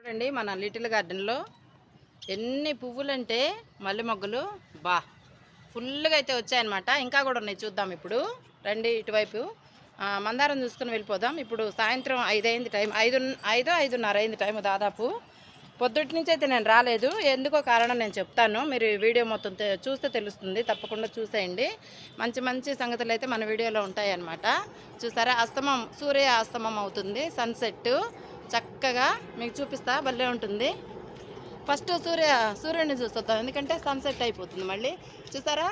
చూడండి మన లిటిల్ గార్డెన్లో ఎన్ని పువ్వులంటే మల్లె మొగ్గలు బా ఫుల్గా అయితే వచ్చాయన్నమాట. ఇంకా కూడా ఉన్నాయి చూద్దాం ఇప్పుడు. రండి ఇటువైపు. మందారం చూసుకుని వెళ్ళిపోదాం. ఇప్పుడు సాయంత్రం ఐదైంది టైం ఐదు ఐదో ఐదున్నర అయింది టైం దాదాపు. పొద్దుటి నుంచి అయితే నేను రాలేదు. ఎందుకో కారణం నేను చెప్తాను. మీరు వీడియో మొత్తం చూస్తే తెలుస్తుంది. తప్పకుండా చూసేయండి. మంచి మంచి సంగతులు అయితే మన వీడియోలో ఉంటాయన్నమాట. చూసారా? అస్తమం సూర్య అస్తమం అవుతుంది. సన్సెట్ చక్కగా మీకు చూపిస్తా భలే ఉంటుంది. ఫస్ట్ సూర్య సూర్యుడిని చూస్తాం. ఎందుకంటే సన్సెట్ అయిపోతుంది మళ్ళీ. చూసారా?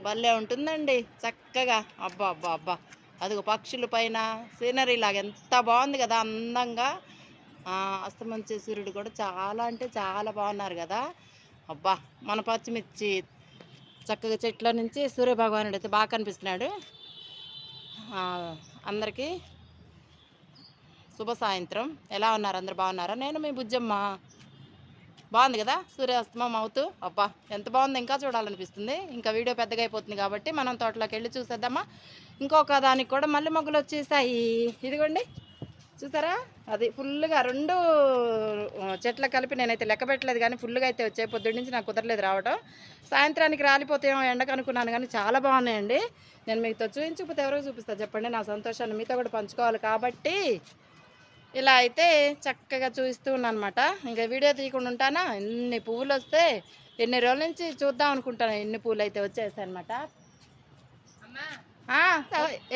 భలే ఉంటుందండి. చక్కగా. అబ్బా అబ్బా అబ్బా. అదిగో పక్షుల పైన సీనరీ లాగా ఎంత బాగుంది కదా అందంగా. అస్తమించే సూర్యుడు కూడా చాలా అంటే చాలా బాగున్నారు కదా. అబ్బా మన పచ్చిమిర్చి. చక్కగా చెట్ల నుంచి సూర్య భగవానుడు అయితే బాగా కనిపిస్తున్నాడు. అందరికీ శుభ సాయంత్రం. ఎలా ఉన్నారు? అందరు బాగున్నారా? నేను మీ బుజ్జమ్మ. బాగుంది కదా? సూర్యాస్తమం అవుతూ? అబ్బా ఎంత బాగుంది. ఇంకా చూడాలనిపిస్తుంది. ఇంకా వీడియో పెద్దగా అయిపోతుంది కాబట్టి మనం తోటలోకి వెళ్ళి చూసేద్దామా? ఇంకొక దానికి కూడా మళ్ళీ మొగ్గలు వచ్చేసాయి. ఇదిగోండి. చూసారా? అది ఫుల్గా రెండు ఆ, చెట్ల కలిపి నేనైతే లెక్క పెట్టలేదు కానీ ఫుల్గా అయితే వచ్చాయి. పొద్దున్న నుంచి నాకు కుదరలేదు రావడం సాయంత్రానికి రాలిపోతేమో ఎండకు అనుకున్నాను కానీ చాలా బాగున్నాయండి. నేను మీతో చూపించకపోతే ఎవరో చూపిస్తాను చెప్పండి నా సంతోషాన్ని మీతో కూడా పంచుకోవాలి కాబట్టి. ఇలా అయితే చక్కగా చూపిస్తూ ఉన్నాను అనమాట ఇంకా వీడియో తీయకుండా ఉంటానా? ఎన్ని పువ్వులు వస్తే ఎన్ని రోజుల నుంచి చూద్దాం అనుకుంటాను. ఎన్ని పువ్వులు అయితే వచ్చేసాయి అనమాట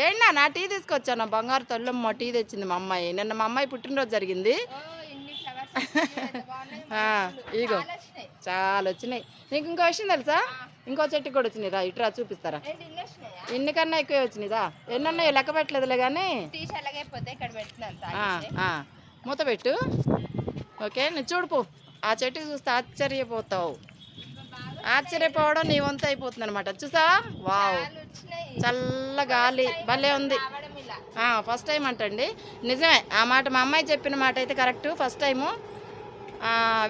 ఏంటా నా టీ తీసుకొచ్చాను? బంగారు తొల్లమ్మ టీ తెచ్చింది మా అమ్మాయి. నిన్న మా అమ్మాయి పుట్టినరోజు జరిగింది. ఇగో. చాలా వచ్చినాయి. నీకు ఇంకో విషయం తెలుసా? ఇంకో చెట్టుకి కూడా వచ్చినాయి రా ఇటురా చూపిస్తారా ఇన్నికన్నా ఎక్కువ వచ్చినాయిదా? ఎన్ని ఉన్నాయో లెక్క పెట్టలేదులే కానీ. మూత పెట్టు. ఓకే నువ్వు చూడుపు ఆ చెట్టు చూస్తే ఆశ్చర్యపోతావు. ఆశ్చర్యపోవడం నీ వంతు అయిపోతుంది అనమాట చూసా వావ్ చల్ల గాలి భలే ఉంది. ఫస్ట్ టైం అంటండి. నిజమే ఆ మాట మా అమ్మాయి చెప్పిన మాట అయితే కరెక్ట్ ఫస్ట్ టైము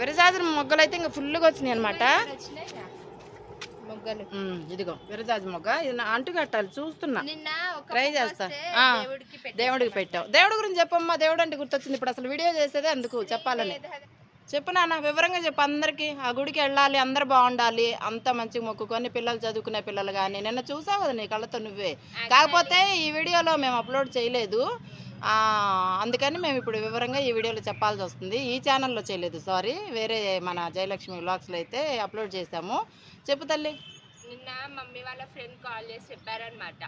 విరజాజి మొగ్గలు అయితే ఇంకా ఫుల్గా వచ్చినాయి అనమాట మొగ్గలు. ఇదిగో విరజాజి మొగ్గ. ఇది అంటు కట్టాలి చూస్తున్నా. ట్రై చేస్తా. దేవుడికి పెట్టావు. దేవుడి గురించి చెప్పమ్మా దేవుడు అంటే గుర్తొచ్చింది. ఇప్పుడు అసలు వీడియో చేసేదే అందుకు చెప్పాలని. చెప్పు నాన్న వివరంగా చెప్పు అందరికీ. ఆ గుడికి వెళ్ళాలి అందరు బాగుండాలి. అంత మంచిగా మొక్కుకొని పిల్లలు చదువుకునే పిల్లలు కానీ. నిన్న చూసావు కదా నీ కళ్ళతో నువ్వే. కాకపోతే ఈ వీడియోలో మేము అప్లోడ్ చేయలేదు. అందుకని మేము ఇప్పుడు వివరంగా ఈ వీడియోలో చెప్పాల్సి వస్తుంది. ఈ ఛానల్లో చేయలేదు సారీ వేరే మన జయలక్ష్మి వ్లాగ్స్లో అయితే అప్లోడ్ చేసాము చెప్పు తల్లి. నిన్న మమ్మీ వాళ్ళ ఫ్రెండ్ కాల్ చేసి చెప్పారనమాట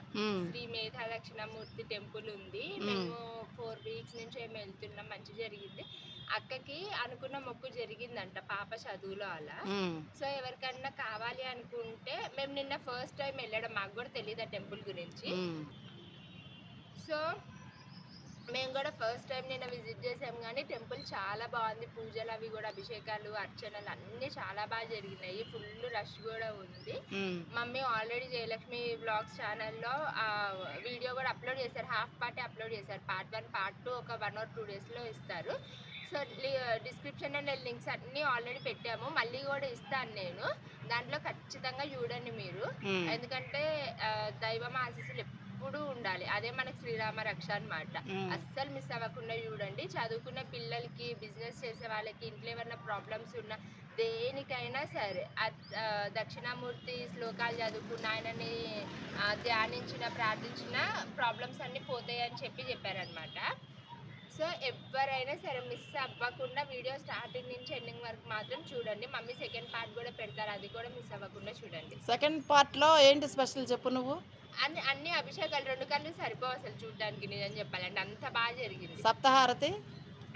శ్రీ మేధా దక్షిణామూర్తి టెంపుల్ ఉంది. మేము. ఫోర్ వీక్స్ నుంచి ఏమి వెళ్తున్నాం మంచి జరిగింది. అక్కకి అనుకున్న మొక్కు జరిగిందంట పాప చదువులో అలా. సో ఎవరికన్నా కావాలి అనుకుంటే మేము నిన్న ఫస్ట్ టైం వెళ్ళడం మాకు కూడా తెలియదు ఆ టెంపుల్ గురించి. సో మేము కూడా ఫస్ట్ టైం నిన్న విజిట్ చేసాం కానీ టెంపుల్ చాలా బాగుంది. పూజలు అవి కూడా అభిషేకాలు అర్చనలు అన్నీ చాలా బాగా జరిగినాయి. ఫుల్ రష్ కూడా ఉంది. Um, mummy already Jayalakshmi vlogs ఛానల్లో వీడియో కూడా అప్లోడ్ చేశారు. హాఫ్ పార్ట్ అప్లోడ్ చేశారు. పార్ట్ వన్ పార్ట్ టూ ఒక వన్ ఆర్ టూ డేస్లో ఇస్తారు. సో డిస్క్రిప్షన్లో నేను లింక్స్ అన్నీ ఆల్రెడీ పెట్టాము. మళ్ళీ కూడా ఇస్తాను నేను. దాంట్లో ఖచ్చితంగా చూడండి మీరు. ఉమ్, ఎందుకంటే దైవం ఆశీస్సులు ఎప్పుడూ ఉండాలి. అదే మనకి శ్రీరామ రక్ష అన్నమాట. ఉమ్. అస్సలు మిస్ అవ్వకుండా చూడండి. చదువుకున్న పిల్లలకి బిజినెస్ చేసే వాళ్ళకి ఇంట్లో ఏమైనా ప్రాబ్లమ్స్ ఉన్నా దేనికైనా సరే. దక్షిణామూర్తి శ్లోకాలు చదువుకున్న ఆయనని ఆ, ధ్యానించిన ప్రార్థించిన ప్రాబ్లమ్స్ అన్నీ పోతాయి అని చెప్పి చెప్పారనమాట సో ఎవరైనా సరే మిస్ అవ్వకుండా వీడియో స్టార్టింగ్ నుంచి ఎండింగ్ వరకు మాత్రం చూడండి. మమ్మీ సెకండ్ పార్ట్ కూడా పెడతారు. అది కూడా మిస్ అవ్వకుండా చూడండి. సెకండ్ పార్ట్లో ఏంటి స్పెషల్ చెప్పు నువ్వు? అన్ని అన్ని అభిషేకాలు రెండు కళ్ళు సరిపోవు అసలు చూడడానికి నిజం చెప్పాలంటే. అంత బాగా జరిగింది. సప్తహారతి?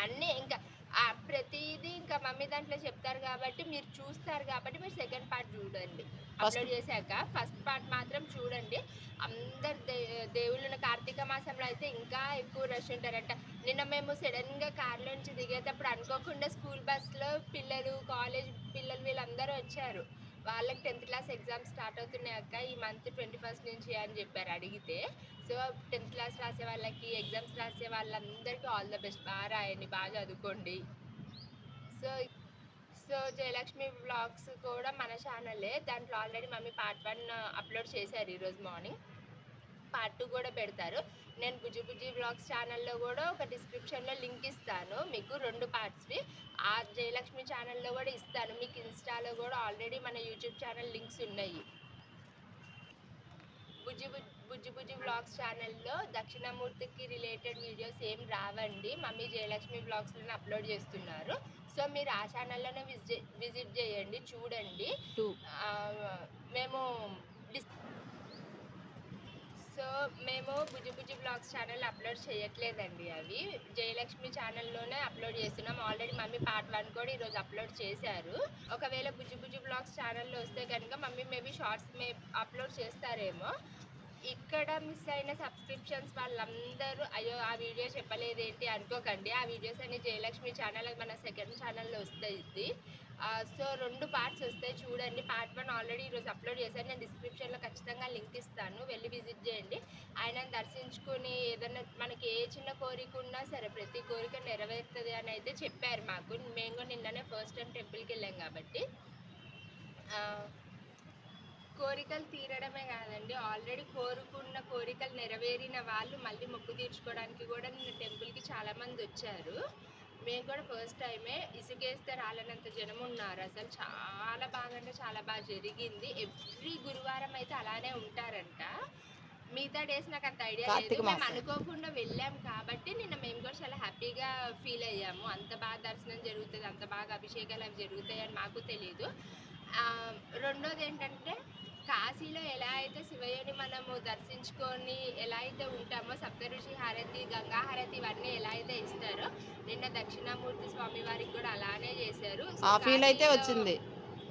అన్నీ ఇంకా ప్రతిదీ ఇంకా మమ్మీ దాంట్లో చెప్తారు కాబట్టి మీరు చూస్తారు కాబట్టి మీరు సెకండ్ పార్ట్ చూడండి. అప్లోడ్ చేశాక ఫస్ట్ పార్ట్ మాత్రం చూడండి. అందరు దే దేవుళ్ళ కార్తీక మాసంలో అయితే ఇంకా ఎక్కువ రష్ ఉంటారంట. నిన్న మేము సడన్గా కార్లో నుంచి దిగేటప్పుడు అనుకోకుండా స్కూల్ బస్లో పిల్లలు కాలేజ్ పిల్లలు వీళ్ళందరూ వచ్చారు. వాళ్ళకి టెన్త్ క్లాస్ ఎగ్జామ్స్ స్టార్ట్ అవుతున్నాయి అక్క ఈ మంత్ ట్వంటీ ఫస్ట్ నుంచి అని చెప్పారు అడిగితే. సో టెన్త్ క్లాస్ రాసే వాళ్ళకి ఎగ్జామ్స్ రాసే వాళ్ళందరికీ ఆల్ ద బెస్ట్ బాగా రాయండి బాగా చదువుకోండి. సో సో జయలక్ష్మి బ్లాగ్స్ కూడా మన ఛానలే దాంట్లో already mummy part one upload చేశారు ఈరోజు మార్నింగ్ పార్ట్ టూ కూడా పెడతారు. నేను బుజ్జి బుజ్జి బ్లాగ్స్ ఛానల్లో కూడా ఒక డిస్క్రిప్షన్లో లింక్ ఇస్తాను. మీకు రెండు పార్ట్స్వి ఆ జయలక్ష్మి ఛానల్లో కూడా ఇస్తాను. మీకు ఇన్స్టాలో కూడా ఆల్రెడీ మన యూట్యూబ్ ఛానల్ లింక్స్ ఉన్నాయి. బుజ్జి బుజ్జి బుజ్జి బ్లాగ్స్ ఛానల్లో దక్షిణామూర్తికి రిలేటెడ్ వీడియోస్ ఏం రావండి. మమ్మీ జయలక్ష్మి బ్లాగ్స్లోనే అప్లోడ్ చేస్తున్నారు. సో మీరు ఆ ఛానల్లోనే విజిట్ విజిట్ చేయండి. చూడండి. మేము డిస్ మేము Bujji Bujji vlogs channel upload చేయట్లేదండి అవి. జయలక్ష్మి ఛానల్లోనే అప్లోడ్ చేస్తున్నాం. ఆల్రెడీ మమ్మీ పార్ట్ వన్ కూడా ఈరోజు అప్లోడ్ చేశారు. ఒకవేళ బుజ్జి బుజ్జి బ్లాగ్స్ ఛానల్లో వస్తే కనుక మమ్మీ మేబీ షార్ట్స్ మే అప్లోడ్ చేస్తారేమో. ఇక్కడ మిస్ అయిన సబ్స్క్రిప్షన్స్ వాళ్ళందరూ అయ్యో ఆ వీడియో చెప్పలేదేంటి? అనుకోకండి. ఆ వీడియోస్ అన్ని జయలక్ష్మి ఛానల్ మన సెకండ్ ఛానల్లో వస్తుంది సో రెండు పార్ట్స్ వస్తాయి. చూడండి. పార్ట్ వన్ ఆల్రెడీ ఈరోజు అప్లోడ్ చేశాను నేను డిస్క్రిప్షన్లో ఖచ్చితంగా లింక్ ఇస్తాను. వెళ్ళి విజిట్ చేయండి. ఆయనను దర్శించుకుని ఏదైనా మనకి ఏ చిన్న కోరిక ఉన్నా సరే ప్రతి కోరిక నెరవేరుతుంది అని అయితే చెప్పారు మాకు. మేము కూడా నిన్ననే ఫస్ట్ టైం టెంపుల్కి వెళ్ళాం కాబట్టి. కోరికలు తీరడమే కాదండి. ఆల్రెడీ కోరుకున్న కోరికలు నెరవేరిన వాళ్ళు మళ్ళీ మొక్కు తీర్చుకోవడానికి కూడా నిన్న టెంపుల్కి చాలామంది వచ్చారు. మేము కూడా ఫస్ట్ టైమే ఇసుకేస్తే రాలనంత జనం ఉన్నారు. అసలు చాలా బాగా అంటే చాలా బాగా జరిగింది. ఎవ్రీ గురువారం అయితే అలానే ఉంటారంట. మిగతా డేస్ నాకు అంత ఐడియా లేదు. మేము. అనుకోకుండా వెళ్ళాం కాబట్టి నిన్న మేము కూడా చాలా హ్యాపీగా ఫీల్ అయ్యాము. అంత బాగా దర్శనం జరుగుతుంది అంత బాగా అభిషేకాలు అవి జరుగుతాయి అని మాకు తెలియదు ఆ, రెండోది ఏంటంటే కాశీలో ఎలా అయితే శివయ్యని మనము దర్శించుకొని ఎలా అయితే ఉంటామో సప్తఋషి హారతి గంగా హారతి ఇవన్నీ ఎలా అయితే ఇస్తారో నిన్న దక్షిణామూర్తి స్వామి వారికి కూడా అలానే చేశారు. ఫీల్ అయితే వచ్చింది.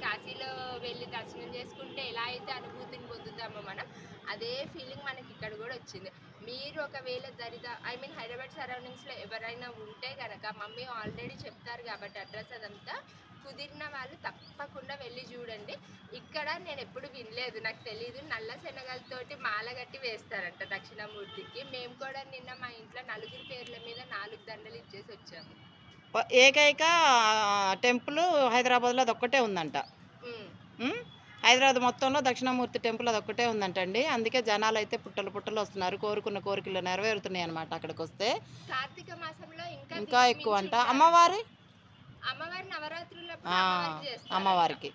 కాశీలో వెళ్ళి దర్శనం చేసుకుంటే ఎలా అయితే అనుభూతిని పొందుతామో మనం అదే ఫీలింగ్ మనకి ఇక్కడ కూడా వచ్చింది. మీరు ఒకవేళ దరిదా ఐ మీన్ హైదరాబాద్ సరౌండింగ్స్లో ఎవరైనా ఉంటే కనుక మమ్మీ ఆల్రెడీ చెప్తారు కాబట్టి అడ్రస్ అదంతా కుదిరిన వాళ్ళు తప్పకుండా వెళ్ళి చూడండి. ఇక్కడ నేను ఎప్పుడు వినలేదు నాకు తెలియదు నల్ల శనగలతోటి మాల కట్టి వేస్తారంట దక్షిణామూర్తికి. మేము కూడా నిన్న మా ఇంట్లో నలుగురు పేర్ల మీద నాలుగు దండలు ఇచ్చేసి వచ్చాము. ఏకైక టెంపుల్ హైదరాబాద్లో అదొక్కటే ఉందంట? హైదరాబాద్ మొత్తంలో దక్షిణామూర్తి టెంపుల్ అదొక్కటే ఉందంట అండి అందుకే జనాలు అయితే పుట్టలు పుట్టలు వస్తున్నారు. కోరుకున్న కోరికలు నెరవేరుతున్నాయి అనమాట అక్కడికి వస్తే కార్తీక మాసంలో ఇంకా ఎక్కువ అంట. అమ్మవారి? అమ్మవారికి.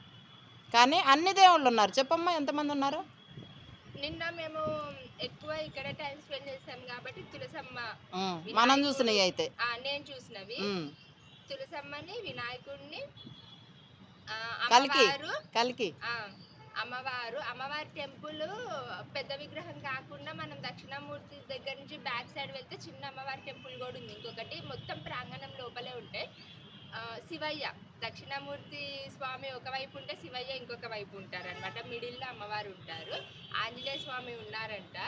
కానీ అన్ని దేవుళ్ళు ఉన్నారు. చెప్పమ్మా ఎంతమంది ఉన్నారు? నిన్న మేము ఎక్కువ ఇక్కడ టైం స్పెండ్ చేసాం కాబట్టి తులసమ్మ మనం చూసినవి అయితే. నేను చూసినవి. తులసమ్మని వినాయకుడిని. అమ్మవారు కలికి. ఆ, అమ్మవారు అమ్మవారి టెంపుల్ పెద్ద విగ్రహం కాకుండా మనం దక్షిణామూర్తి దగ్గర నుంచి బ్యాక్ సైడ్ వెళ్తే చిన్న అమ్మవారి టెంపుల్ కూడా ఉంది. ఇంకొకటి మొత్తం ప్రాంగణం లోపలే ఉంటాయి శివయ్య దక్షిణామూర్తి స్వామి ఒకవైపు ఉంటే శివయ్య ఇంకొక వైపు ఉంటారనమాట మిడిల్లో అమ్మవారు ఉంటారు. ఆంజనేయ స్వామి ఉన్నారంట.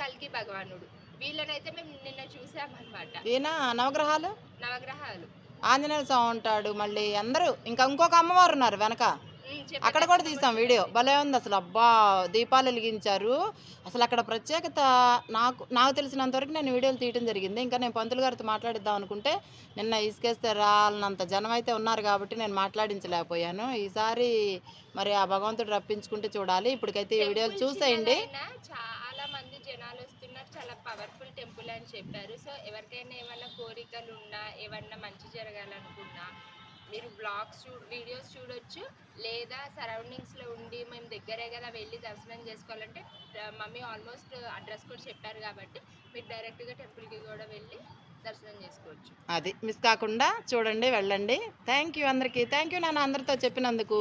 కల్కి భగవానుడు. వీళ్ళనైతే మేము నిన్న చూసామన్నమాట. ఈయన నవగ్రహాలు? నవగ్రహాలు. ఆంజనేయ స్వామి ఉంటాడు మళ్ళీ అందరూ ఇంకా ఇంకొక అమ్మవారు ఉన్నారు వెనక. అక్కడ కూడా తీసాం వీడియో. భలే ఉంది అసలు. అబ్బా దీపాలు వెలిగించారు. అసలు అక్కడ ప్రత్యేకత నాకు నాకు తెలిసినంత వరకు నేను వీడియోలు తీయడం జరిగింది. ఇంకా నేను పంతులు గారితో మాట్లాడిద్దాం అనుకుంటే నిన్న ఇసుకేస్తే రాలనంత జనం అయితే ఉన్నారు కాబట్టి నేను మాట్లాడించలేకపోయాను. ఈసారి మరి ఆ భగవంతుడు రప్పించుకుంటే చూడాలి. ఇప్పటికైతే ఈ వీడియోలు చూసేయండి. చాలా మంది జనాలు చాలా పవర్ఫుల్ టెంపుల్ అని చెప్పారు. సో ఎవరికైనా ఏమైనా కోరికలు ఉన్నా ఏమన్నా మంచి జరగాలనుకున్నా మీరు బ్లాగ్స్ చూ వీడియోస్ చూడొచ్చు. లేదా సరౌండింగ్స్లో ఉండి మేము దగ్గరే కదా వెళ్ళి దర్శనం చేసుకోవాలంటే మమ్మీ ఆల్మోస్ట్ అడ్రస్ కూడా చెప్పారు కాబట్టి మీరు డైరెక్ట్గా టెంపుల్కి కూడా వెళ్ళి దర్శనం చేసుకోవచ్చు. అది మిస్ కాకుండా చూడండి వెళ్ళండి. థ్యాంక్ యూ అందరికీ. థ్యాంక్ యూ నాన్న అందరితో చెప్పినందుకు.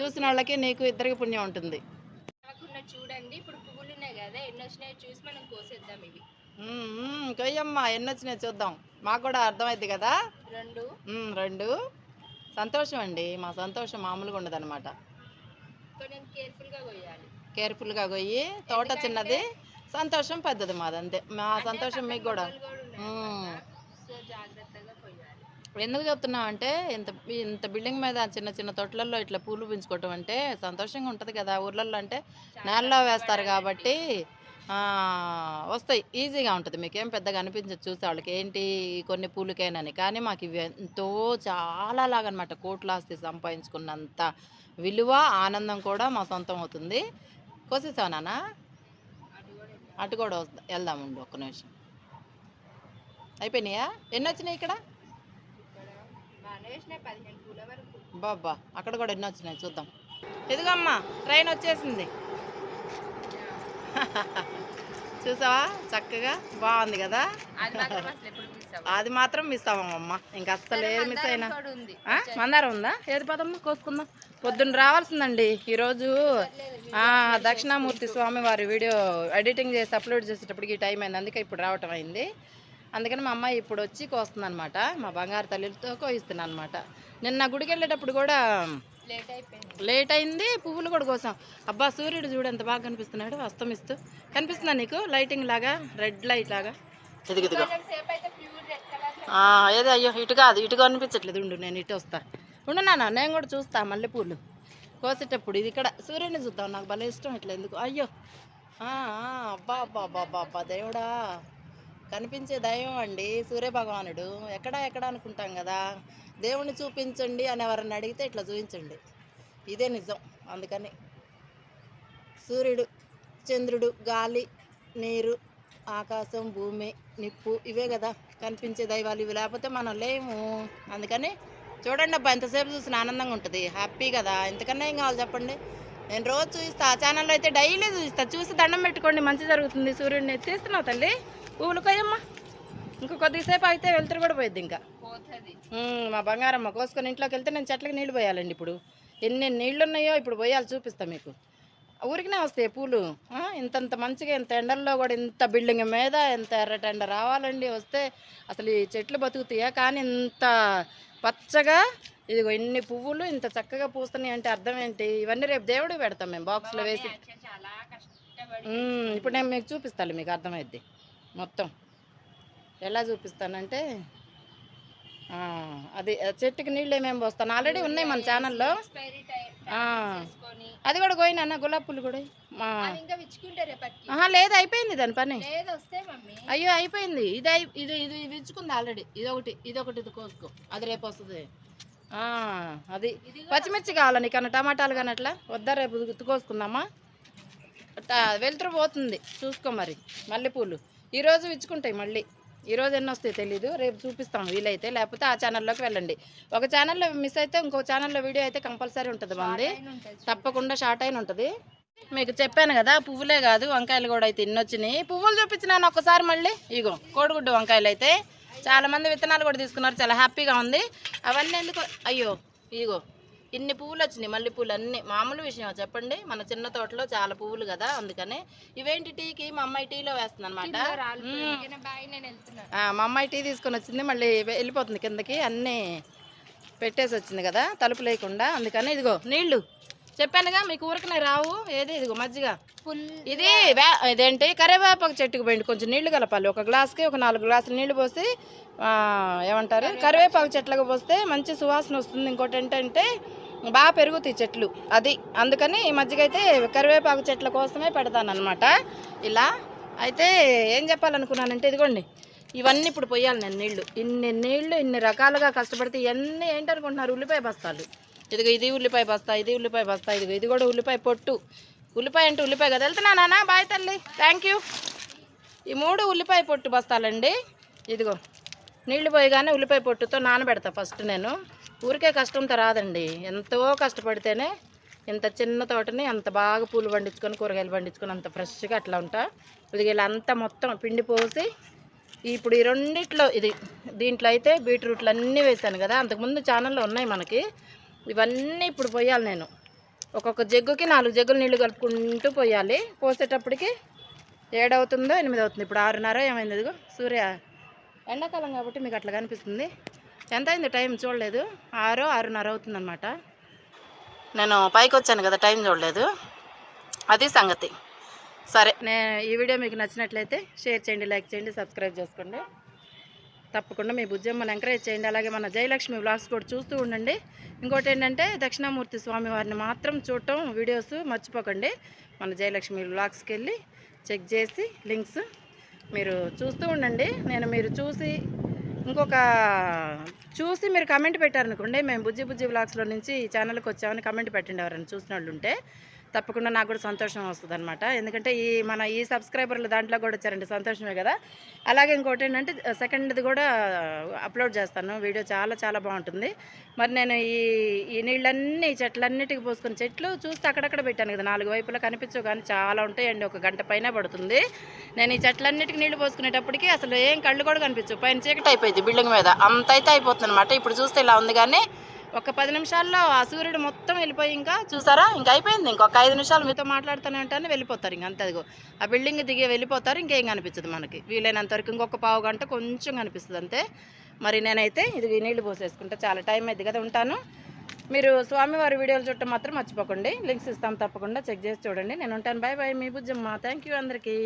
చూసిన వాళ్ళకి నీకు ఇద్దరికి పుణ్యం ఉంటుంది. చూడండి ఇప్పుడు కదా ఎన్ని వచ్చినాయో చూసి మనం కోసేద్దాం ఇవి. మ్మ్, మ్మ్, కొయ్యమ్మా ఎన్ని వచ్చినాయి చూద్దాం. మాకు కూడా అర్థమైంది కదా? రెండు. రెండు. సంతోషం అండి మా సంతోషం మామూలుగా ఉండదు అనమాట కొంచెం కేర్ఫుల్గా కొయ్యాలి. కేర్ఫుల్గా కొయ్యి తోట చిన్నది సంతోషం పెద్దది మాది అంతే మా సంతోషం మీకు కూడా. జాగ్రత్తగా ఎందుకు చెప్తున్నాం అంటే ఇంత ఇంత బిల్డింగ్ మీద చిన్న చిన్న తొట్లల్లో ఇట్లా పూలు పెంచుకోవటం అంటే సంతోషంగా ఉంటుంది కదా. ఊర్లలో అంటే నేలలో వేస్తారు కాబట్టి వస్తాయి. ఈజీగా ఉంటుంది. మీకేం పెద్దగా అనిపించదు చూసే వాళ్ళకి ఏంటి కొన్ని పూలకేనని. కానీ మాకు ఇవి ఎంతో చాలా లాగనమాట. కోట్ల ఆస్తి సంపాదించుకున్నంత విలువ ఆనందం కూడా మా సొంతం అవుతుంది. కోసేసావు నాన్న? అటు కూడా ఉంది. వెళ్దాం కూడా వెళ్దామండి ఒక్క నిమిషం. అయిపోయినాయా? ఎన్ని వచ్చినాయి ఇక్కడ ఇక్కడ వన్ వేసినాయి పదిహేను పూల వరకు బాబా అక్కడ కూడా ఎన్ని వచ్చినాయి చూద్దాం. ఇదిగో అమ్మా ట్రైన్ వచ్చేసింది. చూసావా? చక్కగా బాగుంది కదా? అది మాత్రం మిస్ అవ్వమమ్మా. ఇంకా అస్సలు ఏది మిస్ మందారం అయినా మందారం ఉందా? ఏది పదమ్మా? కోసుకుందాం. పొద్దున్న రావాల్సిందండి. ఈరోజు ఆ, దక్షిణామూర్తి స్వామి వారి వీడియో ఎడిటింగ్ చేసి అప్లోడ్ చేసేటప్పటికి ఈ టైం అయింది. అందుకే ఇప్పుడు రావటం అయింది. అందుకని మా అమ్మాయి ఇప్పుడు వచ్చి కోస్తుంది మా బంగారు తల్లితో కోయిస్తున్నాను అనమాట నిన్న గుడికి వెళ్ళేటప్పుడు కూడా లేట్ అయిపోయింది లేట్ అయింది పువ్వులు కూడా కోసం. అబ్బా సూర్యుడు చూడు ఎంత బాగా కనిపిస్తున్నాడు అస్తమిస్తూ కనిపిస్తుందా నీకు? లైటింగ్ లాగా? రెడ్ లైట్ లాగా? ఇదిగో ఇదిగో. కొంచెం సేపు అయితే ప్యూర్ రెడ్ కలర్ ఆ, ఏదో అయ్యో ఇటు కాదు ఇటు కనిపించట్లేదు. ఉండు నేను ఇటు వస్తా. ఉండు నాన్న నేను కూడా చూస్తా మల్లెపూలు. కోసేటప్పుడు ఇది ఇక్కడ సూర్యుని చూద్దాం. నాకు భలే ఇష్టం ఇట్లా ఎందుకు? అయ్యో. ఆ, ఆ, అబ్బా అబ్బా అబ్బా అబ్బా అబ్బా దేవుడా. కనిపించే దైవం అండి సూర్య భగవానుడు ఎక్కడ ఎక్కడ అనుకుంటాం కదా దేవుణ్ణి చూపించండి అని ఎవరిని అడిగితే ఇట్లా చూపించండి. ఇదే నిజం. అందుకని సూర్యుడు చంద్రుడు గాలి నీరు ఆకాశం భూమి నిప్పు ఇవే కదా కనిపించే దైవాలు ఇవి. లేకపోతే మనం లేము. అందుకని చూడండి అబ్బా ఎంతసేపు చూసిన ఆనందంగా ఉంటుంది. హ్యాపీ కదా. ఎంతకన్నా ఏం కావాలి చెప్పండి? నేను రోజు చూపిస్తా ఆ ఛానల్లో అయితే డైలీ చూపిస్తా చూసి దండం పెట్టుకోండి మంచి జరుగుతుంది. సూర్యుడిని తీస్తున్నావు తల్లి. పువ్వులు కొయ్యమ్మా ఇంకో కొద్దిసేపు అయితే వెళ్తురు కూడా పోయిద్ది ఇంకా. మా బంగారమ్మ కోసుకొని ఇంట్లోకి వెళ్తే నేను చెట్లకి నీళ్ళు పోయాలండి ఇప్పుడు. ఎన్ని నీళ్ళు ఉన్నాయో ఇప్పుడు పోయాలి చూపిస్తా మీకు. ఊరికినే వస్తాయి పూలు. ఇంతంత మంచిగా ఇంత ఎండల్లో కూడా ఇంత బిల్డింగ్ మీద ఇంత ఎర్రటి ఎండ రావాలండి వస్తే అసలు ఈ చెట్లు బతుకుతాయా? కానీ ఇంత పచ్చగా ఇదిగో ఇన్ని పువ్వులు ఇంత చక్కగా పూస్తున్నాయి అంటే అర్థం ఏంటి? ఇవన్నీ రేపు దేవుడికి పెడతాం మేము బాక్స్లో వేసి. ఇప్పుడు నేను మీకు చూపిస్తాను మీకు అర్థమైద్ది. మొత్తం. ఎలా చూపిస్తానంటే అది చెట్టుకి నీళ్ళు ఏమేమి పోస్తాను ఆల్రెడీ ఉన్నాయి మన ఛానల్లో అది కూడా పోయినా గులాబీ పూలు కూడా లేదు అయిపోయింది దాని పని. అయ్యో అయిపోయింది. ఇది ఇది ఇది ఇచ్చుకుంది ఆల్రెడీ ఇది ఒకటి ఇది కోసుకో. అది రేపు వస్తుంది. అది పచ్చిమిర్చి కావాలా నీకు అన్న టమాటాలు కానీ అట్లా? వద్దా రేపు గుర్తు కోసుకుందామా? అట్టా వెలుతురు పోతుంది. చూసుకో మరి. మల్లెపూలు. ఈరోజు ఇచ్చుకుంటాయి మళ్ళీ. ఈరోజు ఎన్ని వస్తాయి తెలీదు. రేపు చూపిస్తాం వీలైతే. లేకపోతే ఆ ఛానల్లోకి వెళ్ళండి. ఒక ఛానల్లో మిస్ అయితే ఇంకో ఛానల్లో వీడియో అయితే కంపల్సరీ ఉంటుంది మంది. తప్పకుండా షార్ట్ అయిన ఉంటుంది. మీకు చెప్పాను కదా పువ్వులే కాదు వంకాయలు కూడా అయితే ఇన్ని వచ్చినాయి. పువ్వులు చూపించినాను ఒకసారి మళ్ళీ. ఇగో కోడిగుడ్డు వంకాయలు అయితే. చాలా మంది విత్తనాలు కూడా తీసుకున్నారు. చాలా హ్యాపీగా ఉంది. అవన్నీ ఎందుకు? అయ్యో ఇగో. ఇన్ని పువ్వులు వచ్చినాయి మల్లె అన్ని మామూలు విషయం చెప్పండి? మన చిన్న తోటలో చాలా పువ్వులు కదా అందుకని. ఇవేంటి టీకి? మా అమ్మాయి టీలో వేస్తుంది అనమాట మా అమ్మాయి టీ తీసుకొని వచ్చింది మళ్ళీ వెళ్ళిపోతుంది కిందకి. అన్నీ పెట్టేసి వచ్చింది కదా తలుపు లేకుండా. అందుకని ఇదిగో నీళ్ళు చెప్పానుగా మీకు ఊరికనే రావు. ఏది ఇదిగో మజ్జిగ? ఇది ఇదేంటి? కరివేపాకు చెట్టుకు పోయింది కొంచెం నీళ్ళు కలపాలి. ఒక గ్లాస్కి ఒక నాలుగు గ్లాసులు నీళ్ళు పోసి ఏమంటారు? కరివేపాకు చెట్లకు పోస్తే మంచి సువాసన వస్తుంది. ఇంకోటి ఏంటంటే బాగా పెరుగుతాయి చెట్లు. అది అందుకని ఈ మధ్యకైతే అయితే కరివేపాకు చెట్ల కోసమే పెడతానమాట ఇలా అయితే ఏం చెప్పాలనుకున్నానంటే ఇదిగోండి ఇవన్నీ ఇప్పుడు పోయాలి నేను నీళ్ళు. ఇన్ని నీళ్ళు ఇన్ని రకాలుగా కష్టపడితే ఇవన్నీ ఏంటనుకుంటున్నారు? ఉల్లిపాయ బస్తాలు. ఇదిగో ఇది ఉల్లిపాయ బస్తా ఇది ఉల్లిపాయ బస్తా ఇదిగో ఇది కూడా ఉల్లిపాయ పొట్టు. ఉల్లిపాయ అంటే ఉల్లిపాయ కదా. వెళ్తున్నా నాన్న. బాయ్ తల్లి. థ్యాంక్ యూ ఈ మూడు ఉల్లిపాయ పొట్టు బస్తాలండి. ఇదిగో నీళ్ళు పోయగానే ఉల్లిపాయ పొట్టుతో నానబెడతా ఫస్ట్ నేను. ఊరికే కష్టంతో రాదండి ఎంతో కష్టపడితేనే ఇంత చిన్న తోటని అంత బాగా పూలు పండించుకొని కూరగాయలు పండించుకొని అంత ఫ్రెష్గా అట్లా ఉంటా. ఇది అంతా మొత్తం పిండి పోసి ఇప్పుడు ఈ రెండిట్లో ఇది దీంట్లో అయితే బీట్రూట్లు అన్నీ వేసాను కదా. అంతకుముందు ఛానల్లో ఉన్నాయి మనకి. ఇవన్నీ ఇప్పుడు పోయాలి నేను. ఒక్కొక్క జగ్గుకి నాలుగు జగ్గులు నీళ్ళు కలుపుకుంటూ పోయాలి. పోసేటప్పటికి ఏడవుతుందో ఎనిమిది అవుతుంది ఇప్పుడు ఆరున్నర ఏమైంది ఇదిగో? సూర్య ఎండాకాలం కాబట్టి మీకు అట్లా కనిపిస్తుంది. ఎంత అయింది టైం చూడలేదు? ఆరు ఆరున్నర అవుతుందన్నమాట. నేను పైకి వచ్చాను కదా టైం చూడలేదు. అది సంగతి. సరే. నే ఈ వీడియో మీకు నచ్చినట్లయితే షేర్ చేయండి లైక్ చేయండి సబ్స్క్రైబ్ చేసుకోండి. తప్పకుండా మీ బుజ్జమ్మని ఎంకరేజ్ చేయండి. అలాగే మన జయలక్ష్మి వ్లాగ్స్ కూడా చూస్తూ ఉండండి. ఇంకోటి ఏంటంటే దక్షిణామూర్తి స్వామి వారిని మాత్రం చూడటం వీడియోస్ మర్చిపోకండి. మన జయలక్ష్మి వ్లాగ్స్కి వెళ్ళి చెక్ చేసి లింక్స్ మీరు చూస్తూ ఉండండి. నేను మీరు చూసి ఇంకొక చూసి మీరు కమెంట్ పెట్టారనుకోండి మేము బుజ్జి బుజ్జి బ్లాగ్స్లో నుంచి ఈ ఛానల్కి వచ్చామని కమెంట్ పెట్టండి ఎవరైనా చూసిన వాళ్ళు ఉంటే. తప్పకుండా నాకు కూడా సంతోషం వస్తుంది అనమాట ఎందుకంటే ఈ మన ఈ సబ్స్క్రైబర్లు దాంట్లో కూడా వచ్చారండి సంతోషమే కదా. అలాగే ఇంకోటి ఏంటంటే సెకండ్ది కూడా అప్లోడ్ చేస్తాను. వీడియో చాలా చాలా బాగుంటుంది. మరి నేను ఈ ఈ నీళ్ళన్నీ చెట్లన్నిటికీ పోసుకుని చెట్లు చూస్తే అక్కడక్కడ పెట్టాను కదా. నాలుగు వైపులా కనిపించవు కానీ చాలా ఉంటాయండి ఒక గంట పైన పడుతుంది. నేను ఈ చెట్లన్నిటికి నీళ్ళు పోసుకునేటప్పటికి అసలు ఏం కళ్ళు కూడా కనిపించవు. పైన చీకటి అయిపోయింది బిల్డింగ్ మీద. అంత అయితే అయిపోతుంది అనమాట ఇప్పుడు చూస్తే ఇలా ఉంది కానీ ఒక పది నిమిషాల్లో ఆ సూర్యుడు మొత్తం వెళ్ళిపోయి ఇంకా చూసారా? ఇంకా అయిపోయింది. ఇంకొక ఐదు నిమిషాలు మీతో మాట్లాడుతూనే ఉంటాను వెళ్ళిపోతారు ఇంక అంతే అదిగో. ఆ బిల్డింగ్ దిగి వెళ్ళిపోతారు ఇంకేం కనిపించదు మనకి. వీలైనంత వరకు ఇంకొక పావు గంట కొంచెం కనిపిస్తుంది అంతే. మరి నేనైతే ఇది నీళ్ళు పోసేసుకుంటా. చాలా టైం అయింది కదా ఉంటాను. మీరు స్వామివారి వీడియోలు చూడటం మాత్రం మర్చిపోకండి. లింక్స్ ఇస్తాం తప్పకుండా చెక్ చేసి చూడండి. నేను ఉంటాను. బాయ్ బాయ్ మీ బుజ్జమ్మ. థ్యాంక్ యూ అందరికీ.